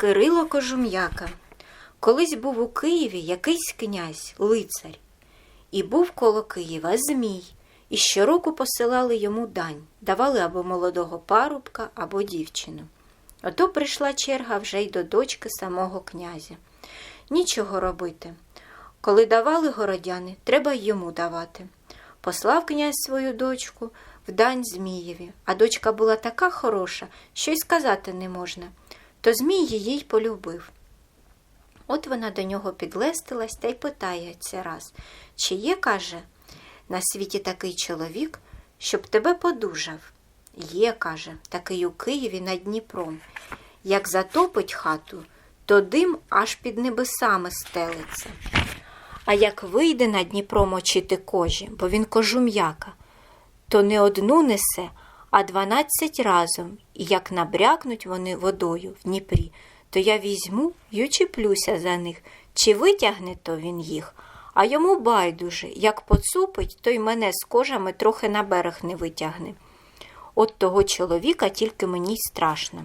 Кирило Кожум'яка. Колись був у Києві якийсь князь, лицар, і був коло Києва Змій, і щороку посилали йому дань, давали або молодого парубка, або дівчину. Ото прийшла черга вже й до дочки самого князя. Нічого робити. Коли давали городяни, треба йому давати. Послав князь свою дочку в дань Змієві, а дочка була така хороша, що й сказати не можна. То Змій її й полюбив. От вона до нього підлестилась та й питається раз, чи є, каже, на світі такий чоловік, щоб тебе подужав. Є, каже, такий у Києві над Дніпром. Як затопить хату, то дим аж під небесами стелиться. А як вийде на Дніпро мочити кожі, бо він кожум'яка, то не одну несе, а дванадцять разом, і як набрякнуть вони водою в Дніпрі, то я візьму й учіплюся за них, чи витягне то він їх, а йому байдуже, як поцупить, то й мене з кожами трохи на берег не витягне. От того чоловіка тільки мені й страшно.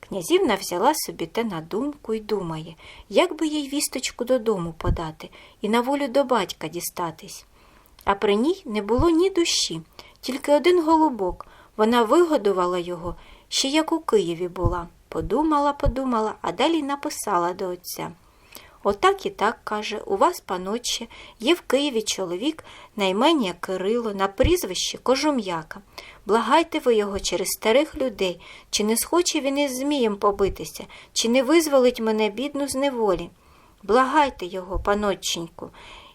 Князівна взяла собі те на думку й думає, як би їй вісточку додому подати і на волю до батька дістатись. А при ній не було ні душі, тільки один голубок. Вона вигодувала його, ще як у Києві була. Подумала, подумала, а далі написала до отця. Отак і так, каже, у вас, панотче, є в Києві чоловік на імення Кирило, на прізвище Кожум'яка. Благайте ви його через старих людей, чи не схоче він із Змієм побитися, чи не визволить мене бідну з неволі. Благайте його, панотченьку,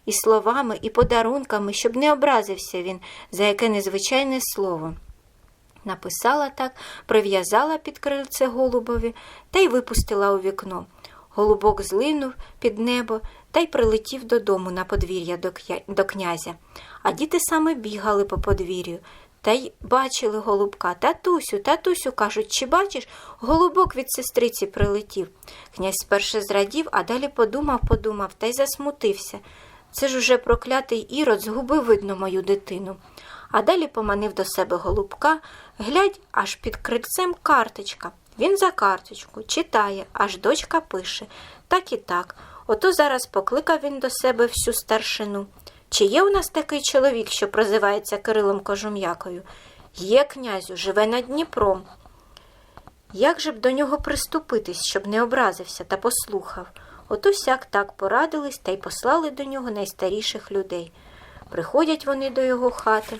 і словами, і подарунками, щоб не образився він за яке незвичайне слово. Написала так, прив'язала під крильце голубові та й випустила у вікно. Голубок злинув під небо та й прилетів додому на подвір'я до, князя. А діти саме бігали по подвір'ю та й бачили голубка. Татусю, татусю, кажуть, чи бачиш, голубок від сестриці прилетів. Князь спершу зрадів, а далі подумав, подумав та й засмутився. Це ж уже проклятий ірод згубив, видно, мою дитину. А далі поманив до себе голубка, глядь, аж під крильцем карточка. Він за карточку читає, аж дочка пише так і так. Ото зараз покликав він до себе всю старшину. Чи є у нас такий чоловік, що прозивається Кирилом Кожум'якою? Є, князю, живе над Дніпром. Як же б до нього приступитись, щоб не образився та послухав? Ото сяк так порадились та й послали до нього найстаріших людей. Приходять вони до його хати,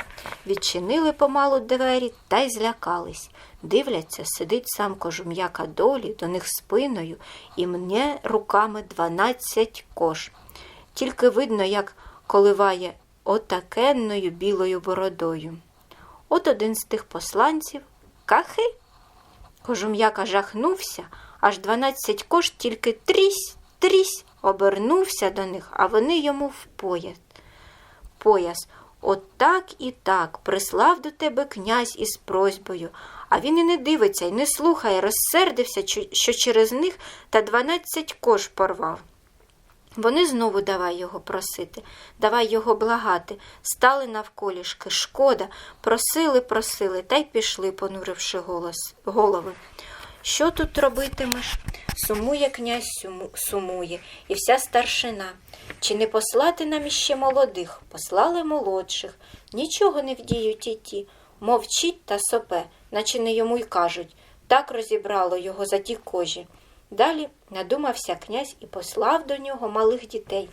відчинили помалу двері та й злякались. Дивляться, сидить сам кожум'яка долі, до них спиною, і мне руками дванадцять кож. Тільки видно, як коливає отакенною білою бородою. От один з тих посланців кахи. Кожум'яка жахнувся, аж дванадцять кож тільки трісь, трісь, обернувся до них, а вони йому в пояс. Пояс. От так і так прислав до тебе князь із просьбою, а він і не дивиться, і не слухає, розсердився, що через них та дванадцять кож порвав. Вони знову давай його просити, давай його благати, стали навколішки, шкода, просили, просили, та й пішли, понуривши голос, голови. Що тут робитимеш? Сумує князь суму, сумує, і вся старшина. Чи не послати нам іще молодих? Послали молодших. Нічого не вдіють і ті. Мовчить та сопе, наче не йому й кажуть. Так розібрало його за ті кожі. Далі надумався князь і послав до нього малих дітей.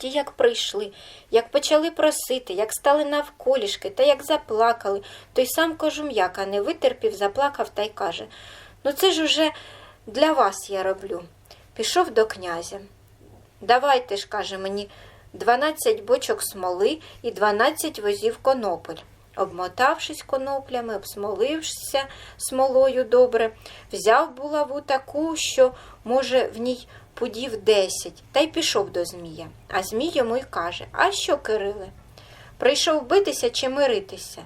Ті, як прийшли, як почали просити, як стали навколішки та як заплакали, той сам кожум'яка не витерпів, заплакав та й каже Ну, це ж уже для вас я роблю. Пішов до князя. Давайте ж, каже мені, дванадцять бочок смоли і дванадцять возів конопель. Обмотавшись коноплями, обсмолившися смолою добре, взяв булаву таку, що, може, в ній пудів десять, та й пішов до Змія. А Змій йому й каже А що, Кириле? Прийшов битися чи миритися?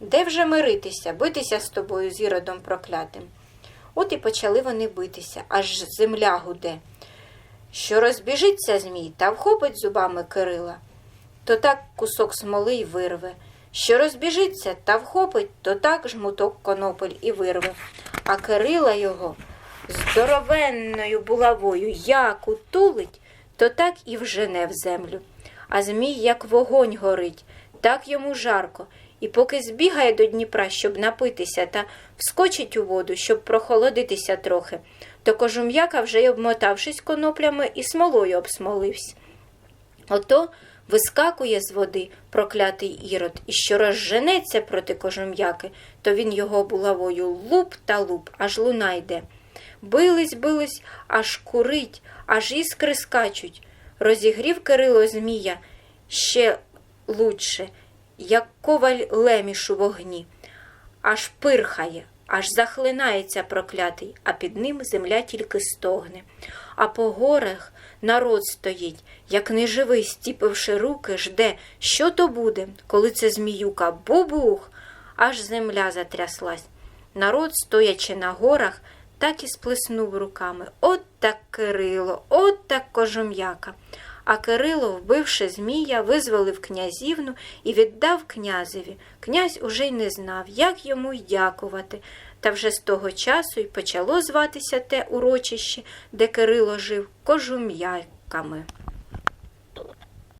Де вже миритися, битися з тобою, з іродом проклятим? От і почали вони битися, аж земля гуде. Що розбіжиться Змій та вхопить зубами Кирила, то так кусок смоли й вирве. Що розбіжиться та вхопить, то так жмуток конопель і вирве, а Кирила його здоровенною булавою як утулить, то так і вжене в землю. А змій, як вогонь горить, так йому жарко, і поки збігає до Дніпра, щоб напитися, та вскочить у воду, щоб прохолодитися трохи, то кожум'яка, вже й обмотавшись коноплями і смолою обсмолився. Ото вискакує з води проклятий ірод, і що розженеться проти кожум'яки, то він його булавою луп та луп, аж луна йде. Бились, бились, аж курить, аж іскри скачуть. Розігрів Кирило Змія ще лучше, як коваль леміш у вогні. Аж пирхає, аж захлинається проклятий, а під ним земля тільки стогне. А по горах народ стоїть, як неживий, стіпивши руки, жде, що то буде, коли це зміюка бубух, аж земля затряслась. Народ, стоячи на горах, так і сплеснув руками. От так Кирило, от так кожум'яка. А Кирило, вбивши Змія, визволив князівну і віддав князеві. Князь уже й не знав, як йому й дякувати. Та вже з того часу й почало зватися те урочище, де Кирило жив кожум'яками.